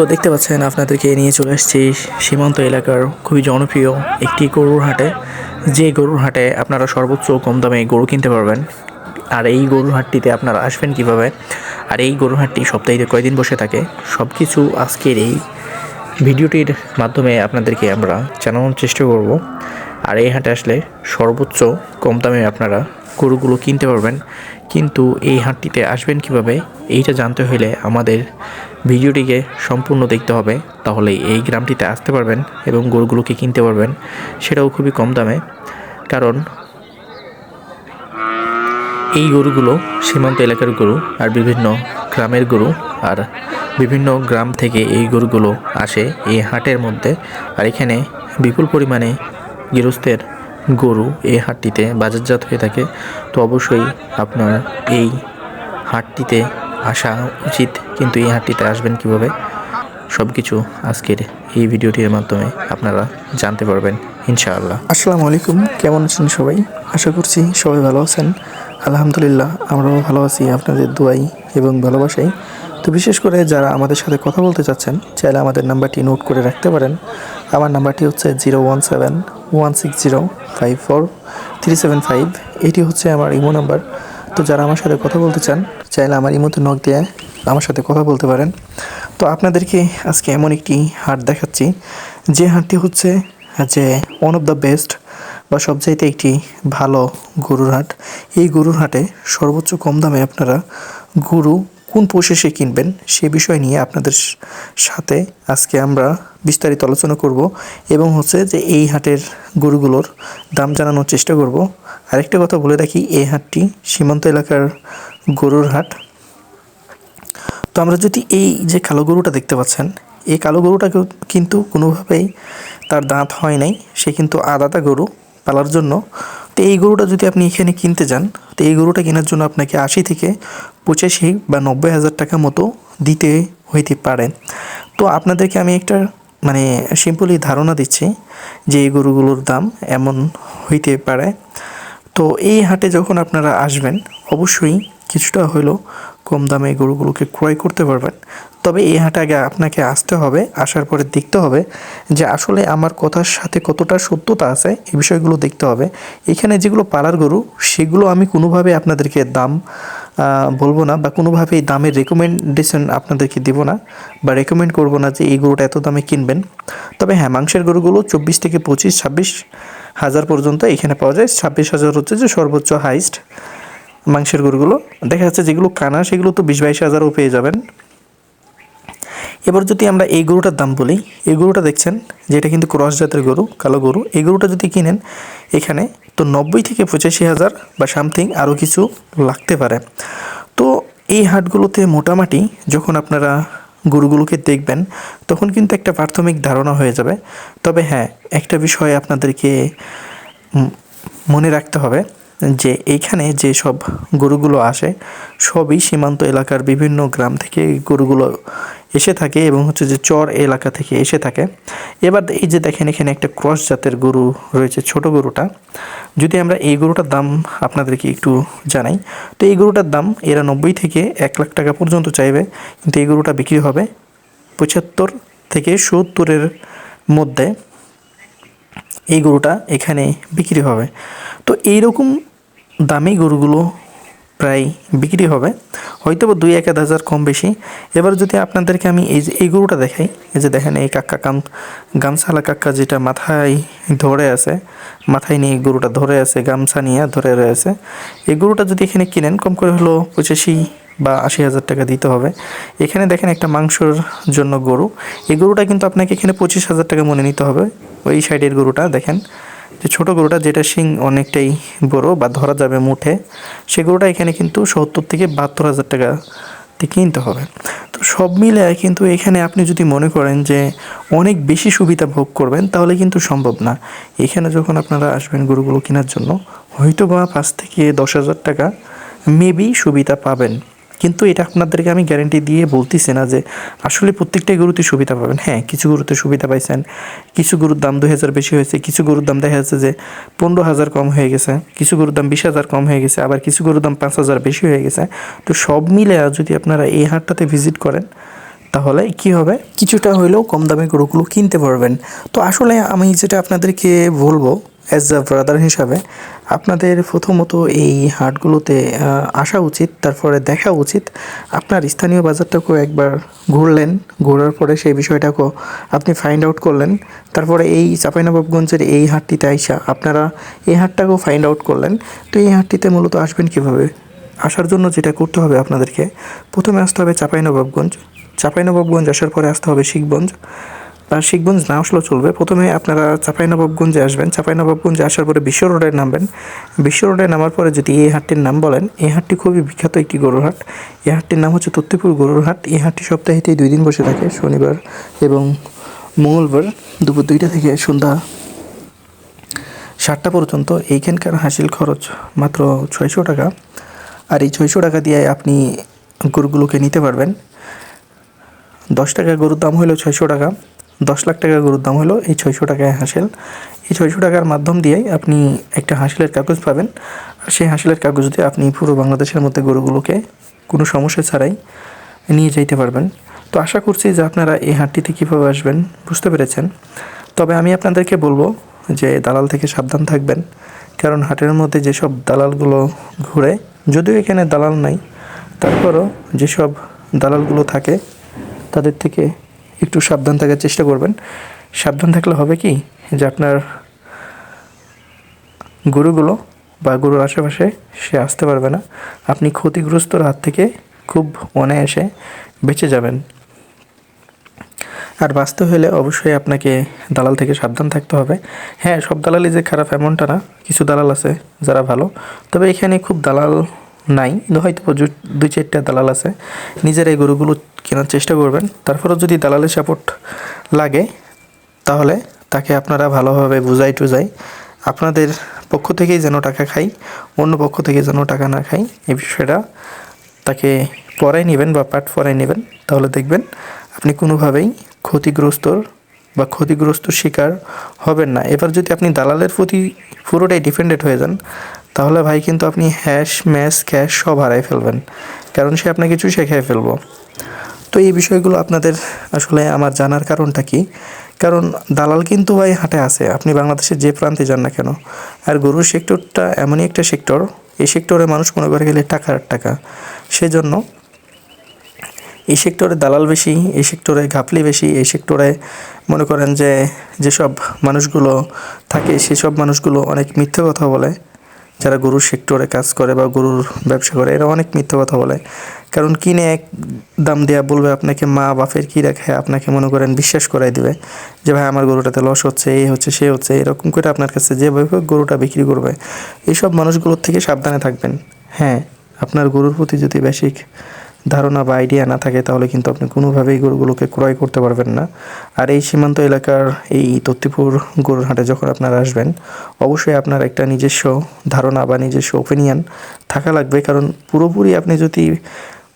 তো দেখতে পাচ্ছেন, আপনাদেরকে নিয়ে চলে এসেছি সীমান্ত এলাকার খুবই জনপ্রিয় একটি গরুর হাটে। যে গরুর হাটে আপনারা সর্বোচ্চ কম দামে গরু কিনতে পারবেন। আর এই গরুর হাটটিতে আপনারা আসবেন কীভাবে? আর এই গরুর হাটটি সপ্তাহে কয়দিন বসে থাকে? সব কিছু আজকের এই ভিডিওটির মাধ্যমে আপনাদেরকে আমরা জানানোর চেষ্টা করব। আর এই হাটে আসলে সর্বোচ্চ কম দামে আপনারা গরুগুলো কিনতে পারবেন। কিন্তু এই হাটটিতে আসবেন কীভাবে? এইটা জানতে হলে আমাদের ভিডিওটিকে সম্পূর্ণ দেখতে হবে, তাহলে এই গ্রামটিতে আসতে পারবেন এবং গরুগুলোকে কিনতে পারবেন। সেটাও খুবই কম দামে, কারণ এই গরুগুলো সীমান্ত এলাকার গরু আর বিভিন্ন গ্রামের গরু আর বিভিন্ন গ্রাম থেকে এই গরুগুলো আসে এই হাটের মধ্যে। আর এখানে বিপুল পরিমাণে গৃহস্থের গরু এই হাটটিতে বাজারজাত হয়ে থাকে। তো অবশ্যই আপনার এই হাটটিতে আসা উচিত, কিন্তু এই হাটটিতে আসবেন কীভাবে? সব কিছু আজকের এই ভিডিওটির মাধ্যমে আপনারা জানতে পারবেন, ইনশাআল্লাহ। আসসালামু আলাইকুম, কেমন আছেন সবাই? আশা করছি সবাই ভালো আছেন। আলহামদুলিল্লাহ, আমরাও ভালো আছি, আপনাদের দোয়াই এবং ভালোবাসাই। তো বিশেষ করে যারা আমাদের সাথে কথা বলতে চাচ্ছেন, চাইলে আমাদের নাম্বারটি নোট করে রাখতে পারেন। আমার নাম্বারটি হচ্ছে zero one seven one six zero five four three seven five. এটি হচ্ছে আমার ইমো নাম্বার। তো যারা আমার সাথে কথা বলতে চান, চাইলে আমার ইমোতে নখ দিয়ে আমার সাথে কথা বলতে পারেন। তো আপনাদেরকে আজকে এমন একটি হাট দেখাচ্ছি, যে হাটটি হচ্ছে যে ওয়ান অফ দ্য বেস্ট বা সবচাইতে একটি ভালো গরুর হাট। এই গরুর হাটে সর্বোচ্চ কম দামে আপনারা গরু কোন প্রসেসে কিনবেন সে বিষয় নিয়ে আপনাদের সাথে আজকে আমরা বিস্তারিত আলোচনা করব এবং হচ্ছে যে এই হাটের গরুগুলোর দাম জানানোর চেষ্টা করব। আরেকটা কথা বলে রাখি, এই হাটটি সীমান্ত এলাকার গরুর হাট। তো আমরা যদি এই যে কালো গরুটা দেখতে পাচ্ছেন, এই কালো গরুটাকেও কিন্তু কোনোভাবেই তার দাঁত হয় নাই, সে কিন্তু আদাতা গরু পালার জন্য। তো এই গরুটা যদি আপনি এখানে কিনতে যান, তো এই গরুটা কেনার জন্য আপনাকে আশি থেকে পঁচাশি বা নব্বই হাজার টাকা মতো দিতে হইতে পারে। তো আপনাদেরকে আমি একটা মানে সিম্পলি ধারণা দিচ্ছি যে এই গরুগুলোর দাম এমন হইতে পারে। তো এই হাটে যখন আপনারা আসবেন, অবশ্যই কিছুটা হলেও কম দামে গরুগুলোকে ক্রয় করতে পারবেন। তবে এই হাটে আগে আপনাকে আসতে হবে, আসার পরে দেখতে হবে যে আসলে আমার কথার সাথে কতটা সত্যতা আছে, এই বিষয়গুলো দেখতে হবে। এখানে যেগুলো পালার গরু, সেগুলো আমি কোনোভাবে আপনাদেরকে দাম বলব না বা কোনোভাবেই দামের রেকমেন্ডেশন আপনাদেরকে দিব না বা রেকমেন্ড করব না যে এই গরুটা এত দামে কিনবেন। তবে হ্যাঁ মাংসের গরুগুলো চব্বিশ থেকে পঁচিশ, ছাব্বিশ হাজার পর্যন্ত এখানে পাওয়া যায়। ছাব্বিশ হাজার হচ্ছে যে সর্বোচ্চ হাইস্ট মাংসের গরুগুলো দেখা যাচ্ছে যেগুলো কানা, সেগুলো তো বিশ বাইশ হাজারও পেয়ে যাবেন। এবার যদি আমরা এই গরুটার দাম বলি, এই গরুটা দেখছেন যেটা কিন্তু ক্রস জাতের গরু, কালো গরু। এই গরুটা যদি কিনেন, এখানে তো নব্বই থেকে পঁচাশি হাজার বা সামথিং আরও কিছু লাগতে পারে। তো এই হাটগুলোতে মোটামুটি যখন আপনারা গরুগুলোকে দেখবেন, তখন কিন্তু একটা প্রাথমিক ধারণা হয়ে যাবে। তবে হ্যাঁ একটা বিষয় আপনাদেরকে মনে রাখতে হবে। যে এইখানে যে সব গরুগুলো আসে, সবই সীমান্ত এলাকার বিভিন্ন গ্রাম থেকে গরুগুলো এসে থাকে এবং হচ্ছে যে চর এলাকা থেকে এসে থাকে। এবার এই যে দেখেন, এখানে একটা ক্রস জাতের গরু রয়েছে, ছোট গরুটা। যদি আমরা এই গরুটার দাম আপনাদেরকে একটু জানাই, তো এই গরুটার দাম এরা নব্বই থেকে এক লাখ টাকা পর্যন্ত চাইবে, কিন্তু এই গরুটা বিক্রি হবে পঁচাত্তর থেকে সত্তরের মধ্যে। এই গরুটা এখানে বিক্রি হবে। তো এইরকম দামি গরুগুলো প্রায় বিক্রি হবে। হয়তো বা দুই এক হাজার কম বেশি। এবার যদি আপনাদেরকে আমি এই যে, এই গরুটা দেখাই, এই যে দেখেন এই কাক্কা কাম গামছালা কাক্কা যেটা মাথায় ধরে আছে, মাথায় নিয়ে গরুটা ধরে আছে, গামছা নিয়ে ধরে রয়েছে। এই গরুটা যদি এখানে কিনেন, কম করে হলো পঁচাশি বা আশি হাজার টাকা দিতে হবে। এখানে দেখেন একটা মাংসর জন্য গরু। এই গরুটা কিন্তু আপনাকে এখানে পঁচিশ হাজার টাকা মনে নিতে হবে। ওই সাইডের গরুটা দেখেন। যে ছোটো গরুটা যেটা শিং অনেকটাই বড় বা ধরা যাবে মুঠে, সে গরুটা এখানে কিন্তু সত্তর থেকে বাহাত্তর হাজার টাকা কিনতে হবে। তো সব মিলে কিন্তু এখানে আপনি যদি মনে করেন যে অনেক বেশি সুবিধা ভোগ করবেন, তাহলে কিন্তু সম্ভব না। এখানে যখন আপনারা আসবেন গরুগুলো কেনার জন্য হয়তো বা পাঁচ থেকে দশ হাজার টাকা মেবি সুবিধা পাবেন। কিন্তু এটা আপনাদেরকে আমি গ্যারেন্টি দিয়ে বলতেছি না যে আসলে প্রত্যেকটাই গরুতে সুবিধা পাবেন। হ্যাঁ কিছু গরুতে সুবিধা পাইছেন, কিছু গরুর দাম দুই হাজার বেশি হয়েছে, কিছু গরুর দাম দেখা যাচ্ছে যে পনেরো হাজার কম হয়ে গেছে, কিছু গরুর দাম বিশ হাজার কম হয়ে গেছে, আবার কিছু গরুর দাম পাঁচ হাজার বেশি হয়ে গেছে। তো সব মিলে যদি আপনারা এই হাটটাতে ভিজিট করেন, তাহলে কি হবে? কিছুটা হইলেও কম দামে গরুগুলো কিনতে পারবেন। তো আসলে আমি যেটা আপনাদেরকে বলব অ্যাজ আ ব্রাদার হিসাবে আপনাদের প্রথমত এই হাটগুলোতে আসা উচিত, তারপরে দেখা উচিত। আপনার স্থানীয় বাজারটাকেও একবার ঘুরলেন, ঘোরার পরে সেই বিষয়টাকেও আপনি ফাইন্ড আউট করলেন। তারপরে এই চাঁপাইনবাবগঞ্জের এই হাটটিতে আইসা আপনারা এই হাটটাকেও ফাইন্ড আউট করলেন। তো এই হাটটিতে মূলত আসবেন কীভাবে? আসার জন্য যেটা করতে হবে আপনাদেরকে, প্রথমে আসতে হবে চাঁপাইনবাবগঞ্জ। চাঁপাইনবাবগঞ্জ আসার পরে আসতে হবে শিখগঞ্জ। শিখগঞ্জ না আসলেও চলবে। প্রথমে আপনারা চাঁপাইনবাবগঞ্জে আসবেন। চাঁপাইনবাবগঞ্জে আসার পরে বিশ্ব রোডে নামবেন। বিশ্ব রোডে নামার পরে যদি এই হাটটির নাম বলেন, এই হাটটি খুবই বিখ্যাত একটি গরুর হাট। এই হাটটির নাম হচ্ছে তত্ত্বপুর গরুর হাট। এই হাটটি সপ্তাহেতেই দুই দিন বসে থাকে, শনিবার এবং মঙ্গলবার দুপুর দুইটা থেকে সন্ধ্যা সাতটা পর্যন্ত। এইখানকার হাসিল খরচ মাত্র ছয়শো টাকা। আর এই ছয়শো টাকা দিয়ে আপনি গরুগুলোকে নিতে পারবেন। দশ টাকা গরুর দাম হলো ছয়শো টাকা। দশ লাখ টাকা গরুর দাম হলো এই ছয়শো টাকায় হাসিল। এই ছয়শো টাকার মাধ্যম দিয়েই আপনি একটা হাসিলের কাগজ পাবেন। আর সেই হাসিলের কাগজ দিয়ে আপনি পুরো বাংলাদেশের মধ্যে গরুগুলোকে কোনো সমস্যা ছাড়াই নিয়ে যাইতে পারবেন। তো আশা করছি যে আপনারা এই হাটটিতে কীভাবে আসবেন বুঝতে পেরেছেন। তবে আমি আপনাদেরকে বলব যে দালাল থেকে সাবধান থাকবেন। কারণ হাটের মধ্যে যেসব দালালগুলো ঘুরে, যদিও এখানে দালাল নাই, তারপরও যেসব দালালগুলো থাকে, তাদের থেকে একটু সাবধান থাকার চেষ্টা করবেন। সাবধান থাকলে হবে কি? যে আপনার গরুগুলো বা গরুর আশেপাশে সে আসতে পারবে না। আপনি ক্ষতিগ্রস্তর হাত থেকে খুব অনায়াসে বেঁচে যাবেন। আর বাঁচতে হলে অবশ্যই আপনাকে দালাল থেকে সাবধান থাকতে হবে। হ্যাঁ সব দালালই যে খারাপ এমনটা না, কিছু দালাল আছে যারা ভালো। তবে এখানে খুব দালাল নাই, কিন্তু হয়তো দুই চারটা দালাল আছে। নিজের এই গরুগুলো কেনার চেষ্টা করবেন। তারপরেও যদি দালালের সাপোর্ট লাগে, তাহলে তাকে আপনারা ভালোভাবে বুঝাই টুজাই আপনাদের পক্ষ থেকেই যেন টাকা খাই, অন্য পক্ষ থেকে যেন টাকা না খাই, এই বিষয়টা তাকে পরে নেবেন বা পাঠ পরে নেবেন। তাহলে দেখবেন আপনি কোনোভাবেই ক্ষতিগ্রস্তর বা ক্ষতিগ্রস্ত শিকার হবেন না। এবার যদি আপনি দালালের প্রতি পুরোটাই ডিপেন্ডেন্ট হয়ে যান তাহলে ভাই কিন্তু আপনি হ্যাশ ম্যাশ ক্যাশ সব হারাই ফেলবেন। কারণ সে আপনাকে কিছু শেখায় ফেলব। তো এই বিষয়গুলো আপনাদের আসলে আমার জানার কারণটা কি? কারণ দালাল কিন্তু ভাই হাটে আছে। আপনি বাংলাদেশের যে প্রান্তে যান না কেন, আর গরুর সেক্টরটা এমনই একটা সেক্টর, এই সেক্টরে মানুষ মনে করে গেলে টাকার টাকা। সেজন্য এই সেক্টরে দালাল বেশি, এই সেক্টরে ঘাপলি বেশি, এই সেক্টরে মনে করেন যে যেসব মানুষগুলো থাকে, সেসব মানুষগুলো অনেক মিথ্যে কথা বলে। যারা গরুর সেক্টরে কাজ করে বা গরুর ব্যবসা করে, এরা অনেক মিথ্যে কথা বলে। কারণ কিনে এক দাম দেওয়া বলবে আপনাকে মা বাপের কী রাখে আপনাকে মনে করেন বিশ্বাস করাই দিবে যে, ভাই, আমার গরুটাতে লস হচ্ছে, এই হচ্ছে সে হচ্ছে, এরকম করে আপনার কাছে যেভাবে গরুটা বিক্রি করবে। এইসব মানুষগুলোর থেকে সাবধানে থাকবেন। হ্যাঁ আপনার গরুর প্রতি যদি বেসিক ধারণা বা আইডিয়া না থাকে, তাহলে কিন্তু আপনি কোনোভাবেই গরুগুলোকে ক্রয় করতে পারবেন না। আর এই সীমান্ত এলাকার এই তত্তিপুর গরুর হাটে যখন আপনারা আসবেন, অবশ্যই আপনার একটা নিজস্ব ধারণা বা নিজস্ব ওপিনিয়ন থাকা লাগবে। কারণ পুরোপুরি আপনি যদি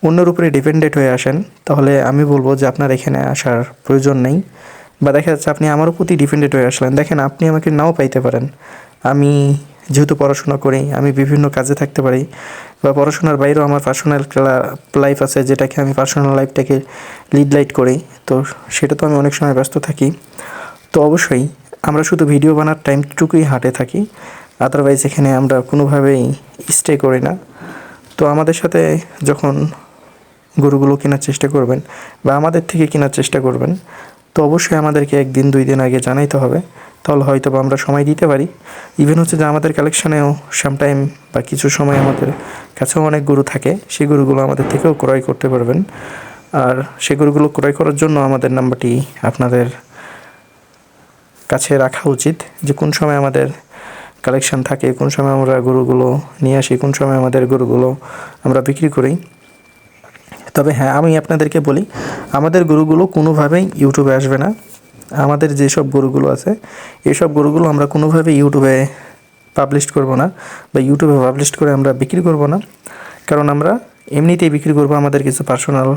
অন্যের উপরে ডিপেন্ডেন্ট হয়ে আসেন, তাহলে আমি বলব যে আপনার এখানে আসার প্রয়োজন নেই। বা দেখা যাচ্ছে আপনি আমারও প্রতি ডিপেন্ডেন্ট হয়ে আসলেন, দেখেন আপনি আমাকে নাও পাইতে পারেন। আমি যেহেতু পড়াশোনা করি, আমি বিভিন্ন কাজে থাকতে পারি বা পড়াশোনার বাইরেও আমার পার্সোনাল লাইফ আছে যেটাকে আমি পার্সোনাল লাইফটাকে লিড লাইট করি। তো সেটা তো আমি অনেক সময় ব্যস্ত থাকি। তো অবশ্যই আমরা শুধু ভিডিও বানার টাইমটুকুই হাঁটে থাকি। আদারওয়াইজ এখানে আমরা কোনোভাবেই স্টে করি না। তো আমাদের সাথে যখন গরুগুলো কেনার চেষ্টা করবেন বা আমাদের থেকে কেনার চেষ্টা করবেন তো অবশ্যই আমাদেরকে একদিন, দুই দিন আগে জানাইতে হবে। তাহলে হয়তো বা আমরা সময় দিতে পারি। ইভেন হচ্ছে যে আমাদের কালেকশানেও সামটাইম বা কিছু সময় আমাদের কাছেও অনেক গরু থাকে। সেই গরুগুলো আমাদের থেকেও ক্রয় করতে পারবেন। আর সেই গরুগুলো ক্রয় করার জন্য আমাদের নাম্বারটি আপনাদের কাছে রাখা উচিত যে কোন সময় আমাদের কালেকশন থাকে, কোন সময় আমরা গরুগুলো নিয়ে আসি, কোন সময় আমাদের গরুগুলো আমরা বিক্রি করি। তবে হ্যাঁ আমি আপনাদেরকে বলি, আমাদের গরুগুলো কোনোভাবেই ইউটিউবে আসবে না। আমাদের যেসব গরুগুলো আছে এইসব গরুগুলো আমরা কোনোভাবে ইউটিউবে পাবলিশ করব না বা ইউটিউবে পাবলিশ করে আমরা বিক্রি করব না। কারণ আমরা এমনিতেই বিক্রি করব আমাদের কিছু পার্সোনাল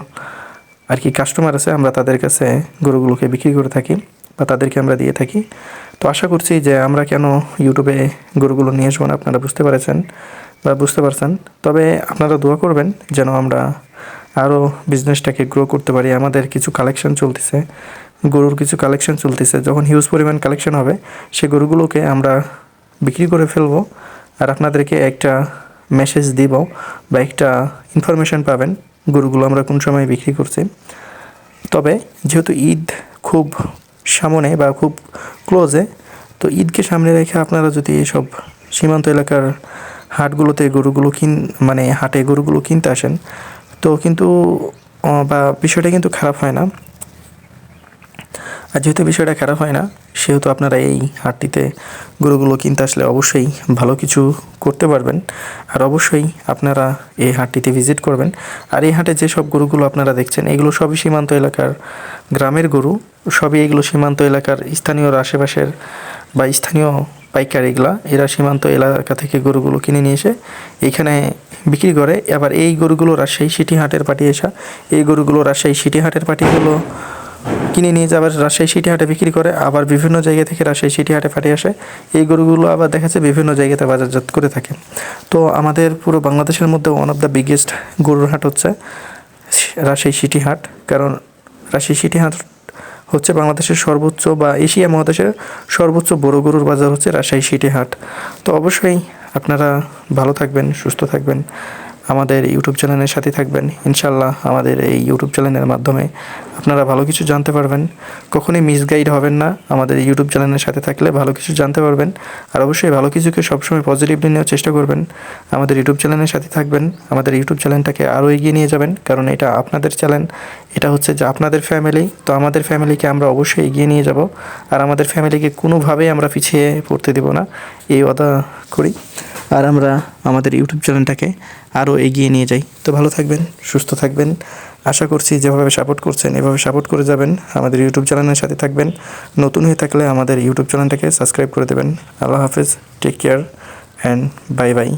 আর কি কাস্টমার আছে, আমরা তাদের কাছে গরুগুলোকে বিক্রি করে থাকি বা তাদেরকে আমরা দিয়ে থাকি। তো আশা করছি যে আমরা কেন ইউটিউবে গরুগুলো নিয়ে আসব না, আপনারা বুঝতে পেরেছেন বা বুঝতে পারছেন। তবে আপনারা দোয়া করবেন যেন আমরা আরও বিজনেসটাকে গ্রো করতে পারি, আমাদের কিছু কালেকশন চলতেছে, গরুর কিছু কালেকশন চলতেছে, যখন হিউজ পরিমাণ কালেকশন হবে, সে গরুগুলোকে আমরা বিক্রি করে ফেলব আর আপনাদেরকে একটা মেসেজ দিব বা একটা ইনফরমেশন পাবেন গরুগুলো আমরা কোন সময় বিক্রি করছি। তবে যেহেতু ঈদ খুব সামনে বা খুব ক্লোজে তো ঈদকে সামনে রেখে আপনারা যদি এসব সীমান্ত এলাকার হাটগুলোতে গরুগুলো কিন মানে হাটে গরুগুলো কিনতে আসেন তো কিন্তু বা বিষয়টা কিন্তু খারাপ হয় না। আর যেহেতু বিষয়টা খারাপ হয় না, সেহেতু আপনারা এই হাটটিতে গরুগুলো কিনতে আসলে অবশ্যই ভালো কিছু করতে পারবেন। আর অবশ্যই আপনারা এই হাটটিতে ভিজিট করবেন। আর এই হাটে যেসব গরুগুলো আপনারা দেখছেন, এগুলো সবই সীমান্ত এলাকার গ্রামের গরু। সবই এগুলো সীমান্ত এলাকার স্থানীয় আশেপাশের বা স্থানীয় পাইকার এগুলা। এরা সীমান্ত এলাকা থেকে গরুগুলো কিনে নিয়ে এসে এখানে বিক্রি করে। আবার এই গরুগুলো রাজশাহী সিটি হাটের পাটি আসা এই গরুগুলো রাজশাহী সিটি হাটের পাটিগুলো কিনে নিয়ে যাবার রাজশাহী সিটি হাটে বিক্রি করে। আবার বিভিন্ন জায়গা থেকে রাজশাহী সিটি হাটে পাঠিয়ে আসে। এই গরুগুলো আবার দেখা যাচ্ছে বিভিন্ন জায়গাতে বাজারজাত করে থাকে। তো আমাদের পুরো বাংলাদেশের মধ্যে ওয়ান অফ দ্য বিগেস্ট গরুর হাট হচ্ছে রাজশাহী সিটি হাট। কারণ রাজশাহী সিটি হাট হচ্ছে বাংলাদেশের সর্বোচ্চ বা এশিয়া মহাদেশের সর্বোচ্চ বড় গরুর বাজার হচ্ছে রাজশাহী সিটি হাট। তো অবশ্যই আপনারা ভালো থাকবেন, সুস্থ থাকবেন। আমাদের ইউটিউব চ্যানেলের সাথে থাকবেন। ইনশাল্লাহ আমাদের এই ইউটিউব চ্যানেলের মাধ্যমে আপনারা ভালো কিছু জানতে পারবেন। কখনোই মিসগাইড হবেন না। আমাদের ইউটিউব চ্যানেলের সাথে থাকলে ভালো কিছু জানতে পারবেন। আর অবশ্যই ভালো কিছুকে সবসময় পজিটিভলি নেওয়ার চেষ্টা করবেন। আমাদের ইউটিউব চ্যানেলের সাথে থাকবেন। আমাদের ইউটিউব চ্যানেলটাকে আরও এগিয়ে নিয়ে যাবেন। কারণ এটা আপনাদের চ্যানেল। এটা হচ্ছে যে আপনাদের ফ্যামিলি তো আমাদের ফ্যামিলিকে আমরা অবশ্যই এগিয়ে নিয়ে যাব। আর আমাদের ফ্যামিলিকে কোনোভাবেই আমরা পিছিয়ে পড়তে দেব না। এই ওয়াদা করি। আর আমরা আমাদের ইউটিউব চ্যানেলটাকে আরও এগিয়ে নিয়ে যাই। তো ভালো থাকবেন, সুস্থ থাকবেন। আশা করছি যেভাবে সাপোর্ট করছেন, এভাবে সাপোর্ট করে যাবেন। আমাদের ইউটিউব চ্যানেলের সাথে থাকবেন। নতুন হয়ে থাকলে আমাদের ইউটিউব চ্যানেলটাকে সাবস্ক্রাইব করে দেবেন। আল্লাহ হাফেজ take care and bye bye